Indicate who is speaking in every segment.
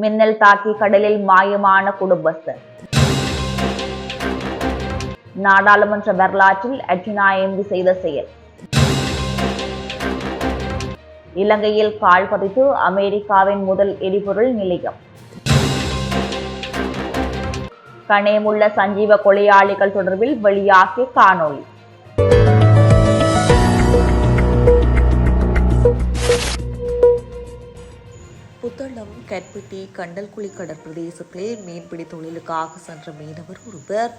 Speaker 1: மின்னல் தாக்கி கடலில் மாயமான குடும்பஸ்தர். நாடாளுமன்ற வரலாற்றில் அர்ஜுனா எம்பி செய்த செயல். இலங்கையில் கால் பதித்து அமெரிக்காவின் முதல் எரிபொருள் நிலையம். கணேமுள்ள சஞ்சீவ கொலையாளிகள் தொடர்பில் வெளியாகிய காணொளி.
Speaker 2: புத்தளம் கட்பட்டி கண்டல்குழி கடற்பிரதேசத்தில் மீன்பிடி தொழிலுக்காக சென்ற மீனவர் ஒருவர்.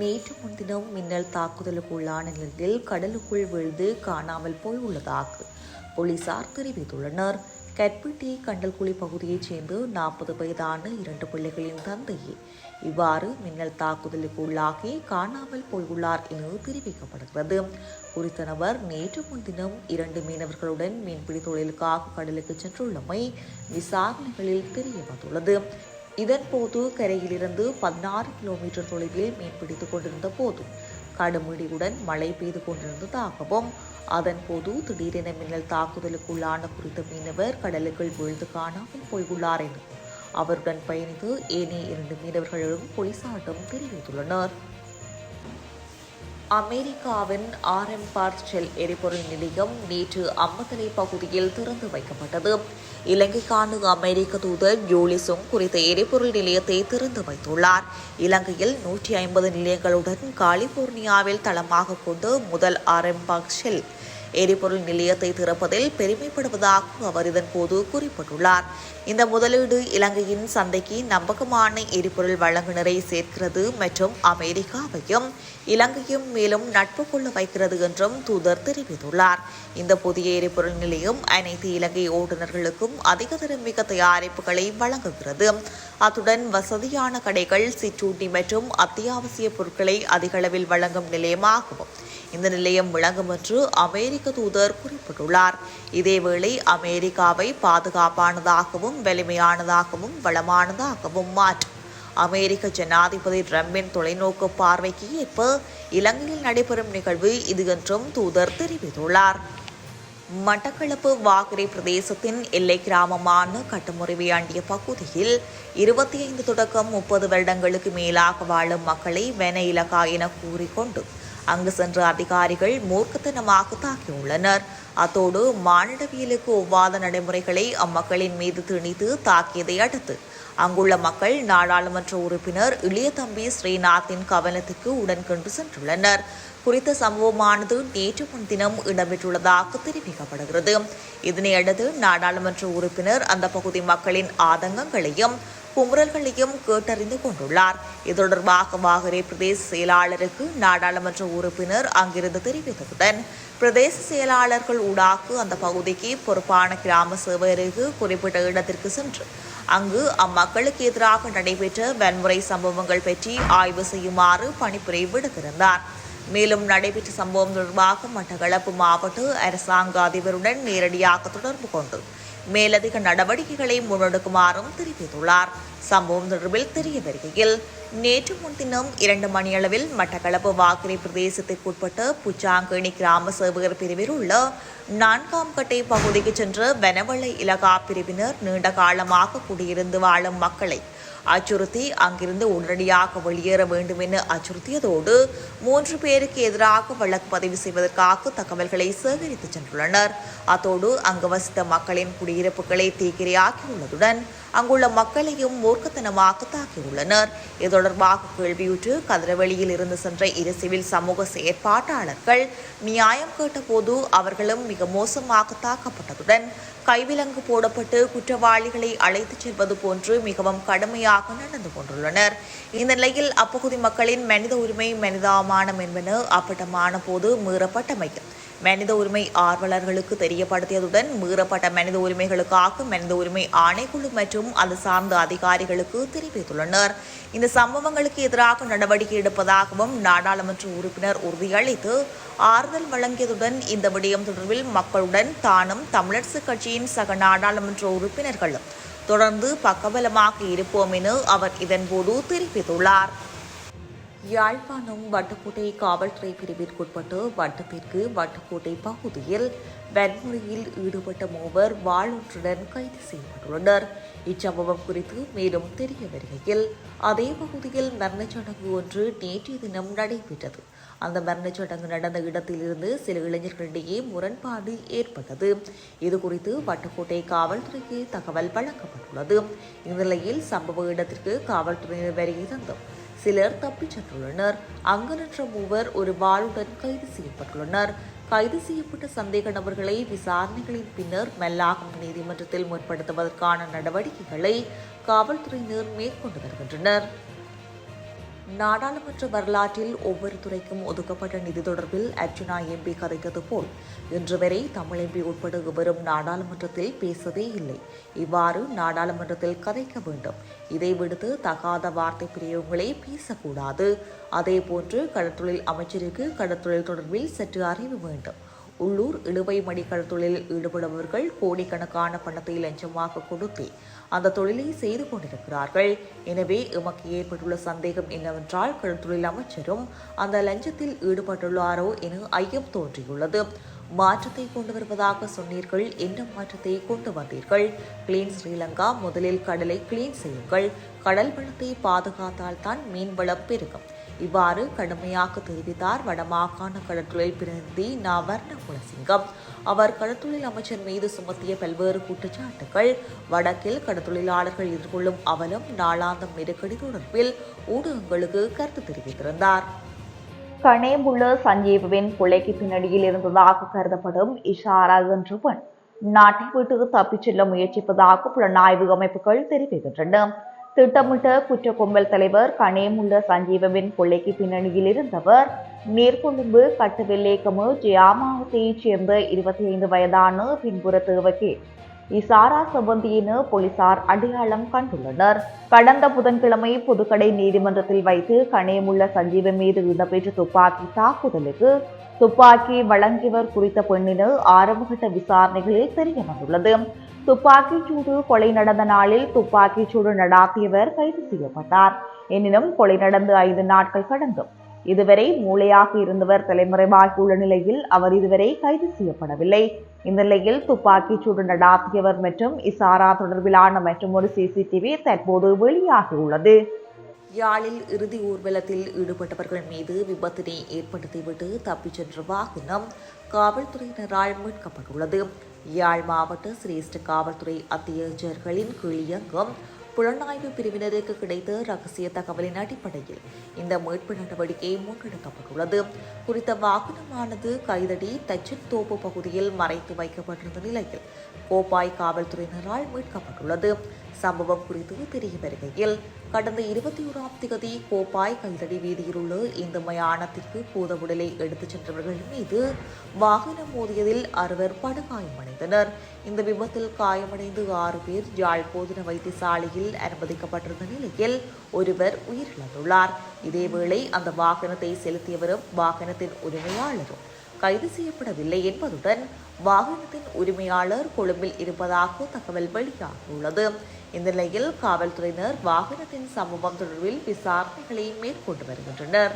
Speaker 2: நேற்று முன்தினம் மின்னல் தாக்குதலுக்குள்ளான நிலையில் கடலுக்குள் விழுந்து காணாமல் போய் உள்ளதாக போலீசார் தெரிவித்துள்ளனர். கட்பிட்டி கண்டல்குழி பகுதியைச் சேர்ந்த நாற்பது வயதான இரண்டு பிள்ளைகளின் தந்தையே. இவ்வாறு மின்னல் தாக்குதலுக்கு உள்ளாகி காணாமல் போயுள்ளார் என தெரிவிக்கப்படுகிறது. குறித்த நபர் நேற்று முன்தினம் இரண்டு மீனவர்களுடன் மீன்பிடி தொழிலுக்காக கடலுக்கு சென்றுள்ளமை விசாரணைகளில் தெரிய வந்துள்ளது இதன்போது கரையிலிருந்து பதினாறு கிலோமீட்டர் தொலைவில் மீன்பிடித்துக் கொண்டிருந்த போது கடுமிடியுடன் மழை பெய்து கொண்டிருந்ததாகவும் அதன்போது திடீரென மின்னல் தாக்குதலுக்குள்ளான குறித்த மீனவர் கடலுக்குள் விழுந்து காணாமல் போயுள்ளார் என அவருடன் பயணித்து ஏனைய இரண்டு மீனவர்களும் போலீசாரிடம் தெரிவித்துள்ளனர். அமெரிக்காவின் ஆர்எம் பார்ட் எரிபொருள் நிலையம் நேற்று அம்மத்தலை பகுதியில் திறந்து வைக்கப்பட்டது. இலங்கைக்கான அமெரிக்க தூதர் ஜூலிசும் குறித்த எரிபொருள் நிலையத்தை திறந்து வைத்துள்ளார். இலங்கையில் நூற்றி ஐம்பது நிலையங்களுடன் கலிபோர்னியாவில் தளமாக கொண்டு முதல் ஆர்எம் பார்க் ஷெல் எரிபொருள் நிலையத்தை திறப்பதில் பெருமைப்படுவதாக அவர் இதன்போது குறிப்பிட்டுள்ளார். இந்த முதலீடு இலங்கையின் சந்தைக்கு நம்பகமான எரிபொருள் வழங்குனரை சேர்க்கிறது மற்றும் அமெரிக்காவையும் இலங்கையும் மேலும் நட்பு கொள்ள வைக்கிறது என்றும் தூதர் தெரிவித்துள்ளார். இந்த புதிய எரிபொருள் நிலையம் அனைத்து இலங்கை ஓட்டுநர்களுக்கும் அதிக தரமிக்க தயாரிப்புகளை வழங்குகிறது. அத்துடன் வசதியான கடைகள் சிற்றூட்டி மற்றும் அத்தியாவசிய பொருட்களை அதிகளவில் வழங்கும் நிலையமாகவும் இந்த நிலையம் விளங்கும் என்று அமெரிக்க தூதர் குறிப்பிட்டுள்ளார். இதேவேளை அமெரிக்காவை பாதுகாப்பானதாகவும் வலிமையானதாகவும் வளமானதாகவும் மாற்றும் அமெரிக்க ஜனாதிபதி ட்ரம்பின் தொலைநோக்கு பார்வைக்கு ஏற்ப இலங்கையில் நடைபெறும் நிகழ்வு இது என்றும் தூதர் தெரிவித்துள்ளார். மட்டக்களப்பு வாகரை பிரதேசத்தின் எல்லை கிராமமான கட்டுமுறைவையாண்டிய பகுதியில் இருபத்தி ஐந்து தொடக்கம் முப்பது வருடங்களுக்கு மேலாக வாழும் மக்களை வென இலக்கா என கூறிக்கொண்டு அங்கு சென்ற அதிகாரிகள் மூர்க்கத்தனமாக தாக்கியுள்ளனர். அத்தோடு மானிடவியலுக்கு ஒவ்வாத நடைமுறைகளை அம்மக்களின் மீது திணித்து தாக்கியதை அடுத்து அங்குள்ள மக்கள் நாடாளுமன்ற உறுப்பினர் இளையதம்பி ஸ்ரீநாத்தின் கவனத்துக்கு உடன்கொண்டு சென்றுள்ளனர். குறித்த சம்பவமானது நேற்று முன்தினம் இடம்பெற்றுள்ளதாக தெரிவிக்கப்படுகிறது. இதனையடுத்து நாடாளுமன்ற உறுப்பினர் அந்த பகுதி மக்களின் ஆதங்கங்களையும் குமுறல்களையும் கேட்டறிந்து கொண்டுள்ளார். இது தொடர்பாக வாகரே பிரதேச செயலாளருக்கு நாடாளுமன்ற உறுப்பினர் அங்கிருந்து தெரிவித்ததுடன் பிரதேச செயலாளர்கள் ஊடாக அந்த பகுதிக்கு பொறுப்பான கிராம சேவையருக்கு குறிப்பிட்ட இடத்திற்கு சென்று அங்கு அம்மக்களுக்கு எதிராக நடைபெற்ற வன்முறை சம்பவங்கள் பற்றி ஆய்வு செய்யுமாறு பணிப்புரை விடுத்திருந்தார். மேலும் நடைபெற்ற சம்பவம் தொடர்பாக மட்டக்களப்பு மாவட்ட அரசாங்க அதிபருடன் நேரடியாக தொடர்பு கொண்டு மேலதிக நடவடிக்கைகளை முன்னெடுக்குமாறும் தெரிவித்துள்ளார். சம்பவம் தொடர்பில் தெரிய வருகையில் நேற்று முன்தினம் இரண்டு மணியளவில் மட்டக்களப்பு வாக்கரை பிரதேசத்திற்குட்பட்ட புச்சாங்கணி கிராம சேவகர் பிரிவில் உள்ள நான்காம் கட்டை பகுதிக்கு சென்ற வனவள இலகா பிரிவினர் நீண்ட காலமாக குடியிருந்து வாழும் மக்களை அச்சுறுத்தி அங்கிருந்து உடனடியாக வெளியேற வேண்டும் என அச்சுறுத்தியதோடு மூன்று பேருக்கு எதிராக வழக்கு பதிவு செய்வதற்காக தகவல்களை சேகரித்து சென்றுள்ளனர். அத்தோடு அங்கு வசித்த மக்களின் குடியிருப்புகளை தீக்கிரையாக்கியுள்ளதுடன் அங்குள்ள மக்களையும் மூர்க்கத்தனமாக தாக்கியுள்ளனர். இது தொடர்பாக கேள்வியுற்று கதிரவெளியில் இருந்து சென்ற இரு சிவில் சமூக செயற்பாட்டாளர்கள் நியாயம் கேட்டபோது அவர்களும் மிக மோசமாக தாக்கப்பட்டதுடன் கைவிலங்கு போடப்பட்டு குற்றவாளிகளை அழைத்துச் செல்வது போன்று மிகவும் கடுமையாக நடந்து கொண்டுள்ளனர். இந்த நிலையில் அப்பகுதி மக்களின் மனித உரிமை மனிதாமானம் என்பன அப்பட்டமான போது மீறப்பட்டமையும். மனித உரிமை ஆர்வலர்களுக்கு தெரியப்படுத்தியதுடன் மீறப்பட்ட மனித உரிமைகளுக்காக மனித உரிமை ஆணைக்குழு மற்றும் அது சார்ந்த அதிகாரிகளுக்கு தெரிவித்துள்ளனர். இந்த சம்பவங்களுக்கு எதிராக நடவடிக்கை எடுப்பதாகவும் நாடாளுமன்ற உறுப்பினர் உறுதியளித்து ஆறுதல் வழங்கியதுடன் இந்த விடயம் தொடர்பில் மக்களுடன் தானும் தமிழரசு கட்சியின் சக நாடாளுமன்ற உறுப்பினர்களும் தொடர்ந்து பக்கபலமாக இருப்போம் என அவர் இதன்போது தெரிவித்துள்ளார். யாழ்ப்பாணம் வட்டுக்கோட்டை காவல்துறை பிரிவிற்குட்பட்டு வட்டத்திற்கு வட்டுக்கோட்டை பகுதியில் வன்முறையில் ஈடுபட்ட மூவர் வாளொன்றுடன் கைது செய்யப்பட்டுள்ளனர். இச்சம்பவம் குறித்து மேலும் தெரிய வருகையில் அதே பகுதியில் மரணச்சடங்கு ஒன்று நேற்றைய தினம் நடைபெற்றது. அந்த மரணச்சடங்கு நடந்த இடத்திலிருந்து சில இளைஞர்களிடையே முரண்பாடு ஏற்பட்டது. இது குறித்து வட்டுக்கோட்டை காவல்துறைக்கு தகவல் வழங்கப்பட்டுள்ளது. இந்நிலையில் சம்பவ இடத்திற்கு காவல்துறையினர் வருகை தந்தோம் சிலர் தப்பிச் சென்றுள்ளனர். அங்கு நின்ற மூவர் ஒரு வாளுடன் கைது செய்யப்பட்டுள்ளனர். கைது செய்யப்பட்ட சந்தேக நபர்களை விசாரணைகளின் பின்னர் மெல்லாகும் நீதிமன்றத்தில் முற்படுத்துவதற்கான நடவடிக்கைகளை காவல்துறையினர் மேற்கொண்டு வருகின்றனர். நாடாளுமன்ற வரலாற்றில் ஒவ்வொரு துறைக்கும் ஒதுக்கப்பட்ட நிதி தொடர்பில் அர்ஜுனா எம்பி கதைத்தது போல் இன்று வரை தமிழ் எம்பி உட்பட எவரும் நாடாளுமன்றத்தில் பேசவே இல்லை. இவ்வாறு நாடாளுமன்றத்தில் கதைக்க வேண்டும். இதை விடுத்து தகாத வார்த்தை பிரியவங்களே பேசக்கூடாது. அதேபோன்று கடற்தொழில் அமைச்சருக்கு கடற்தொழில் தொடர்பில் சற்று அறிவு வேண்டும். உள்ளூர் இழுவை மடி தொழிலில் ஈடுபடுபவர்கள் கோடிக்கணக்கான பணத்தை லஞ்சமாக கொடுத்து அந்த தொழிலை செய்து கொண்டிருக்கிறார்கள். எனவே எமக்கு ஏற்பட்டுள்ள சந்தேகம் என்னவென்றால் கடற்தொழில் அமைச்சரும் அந்த லஞ்சத்தில் ஈடுபட்டுள்ளாரோ என ஐயம் தோன்றியுள்ளது. மாற்றத்தை கொண்டு வருவதாக சொன்னீர்கள். என்ன மாற்றத்தை கொண்டு வந்தீர்கள்? கிளீன் ஸ்ரீலங்கா முதலில் கடலை கிளீன் செய்யுங்கள். கடல் வளத்தை பாதுகாத்தால் தான் மீன் வளம் பெருகும். இவ்வாறு கடுமையாக தெரிவித்தார் வடமாகாண கடற்தொழில் பிரதிநிதி நவர்ண குலசிங்கம். அவர் கடற்தொழில் அமைச்சர் மீது சுமத்திய பல்வேறு குற்றச்சாட்டுகள். வடக்கில் கடற்தொழிலாளர்கள் எதிர்கொள்ளும் அவலம் நாளாந்தம் நெருக்கடி தொடர்பில் ஊடகங்களுக்கு கருத்து தெரிவித்திருந்தார்.
Speaker 1: கனேமுள்ள சஞ்சீவின் கொலைக்கு பின்னணியில் இருந்ததாக கருதப்படும் இஷாரா என்ற பெண் நாட்டை விட்டு தப்பிச் செல்ல முயற்சிப்பதாக புலனாய்வு அமைப்புகள் தெரிவிக்கின்றன. திட்டமிட்ட குற்ற கும்பல் தலைவர் கனேமுள்ள சஞ்சீவவின் கொள்ளைக்கு பின்னணியில் இருந்தவர் நீர்கொழும்பு கட்டுவெல்லேக்கமு ஜியாமாவத்தையைச் சேர்ந்த இருபத்தி ஐந்து வயதான பின்புற தேவகே. இசாரா சம்பந்தியின போலீசார் அடையாளம் கண்டுள்ளனர். கடந்த புதன்கிழமை புதுக்கடை நீதிமன்றத்தில் வைத்து கணேமுள்ள சஞ்சீவன் மீது இடம்பெற்ற துப்பாக்கி தாக்குதலுக்கு துப்பாக்கி வழங்கியவர் குறித்த பெண்ணின ஆரம்பகட்ட விசாரணைகளில் தெரிய வந்துள்ளது துப்பாக்கிச் சூடு கொலை நடந்த நாளில் துப்பாக்கிச் சூடு நடாத்தியவர் கைது செய்யப்பட்டார். எனினும் கொலை நடந்து ஐந்து நாட்கள் கடந்தும் இதுவரை மூளையாக இருந்தவர் தலைமறைவாகியுள்ள நிலையில் அவர் இதுவரை கைது செய்யப்படவில்லை. இந்த நிலையில் துப்பாக்கிச் சூடு நடாத்தியவர் மற்றும் இசாரா தொடர்பிலான மற்றும் ஒரு சிசிடிவி தற்போது வெளியாகியுள்ளது
Speaker 2: யாழில் இறுதி ஊர்வலத்தில் ஈடுபட்டவர்கள் மீது விபத்தினை ஏற்படுத்திவிட்டு தப்பிச் சென்ற வாகனம் காவல்துறையினரால் மீட்கப்பட்டுள்ளது. யாழ் மாவட்ட சிரேஷ்ட காவல்துறை அத்தியட்சர்களின் கீழ் புலனாய்வு பிரிவினருக்கு கிடைத்த ரகசிய தகவலின் அடிப்படையில் இந்த மீட்பு நடவடிக்கை முன்னெடுக்கப்பட்டுள்ளது. குறித்த வாகனமானது கைதடி தச்சத்தோப்பு பகுதியில் மறைத்து வைக்கப்பட்டிருந்த நிலையில் கோப்பாய் காவல்துறையினரால் மீட்கப்பட்டுள்ளது. சம்பவம் குறித்து தெரிய வருகையில் கடந்த இருபத்தி ஓராம் திகதி கோப்பாய் கல்தடி வீதியில் உள்ள இந்த மயானத்திற்கு பூத உடலை எடுத்துச் சென்றவர்கள் மீது வாகனம் மோதியதில் அறுவர் படுகாயமடைந்தனர் இந்த விபத்தில் காயமடைந்து ஆறு பேர் யாழ் போதன வைத்தியசாலையில் அனுமதிக்கப்பட்டிருந்த நிலையில் ஒருவர் உயிரிழந்துள்ளார். இதேவேளை அந்த வாகனத்தை செலுத்தியவரும் வாகனத்தின் உரிமையாளரும் கைது செய்யப்படவில்லை என்பதுடன் வாகனத்தின் உரிமையாளர் கொழும்பில் இருப்பதாக தகவல் வெளியாகியுள்ளது. இந்த நிலையில் காவல்துறையினர் வாகனத்தின் சம்பவம் தொடர்பில் விசாரணைகளை மேற்கொண்டு வருகின்றனர்.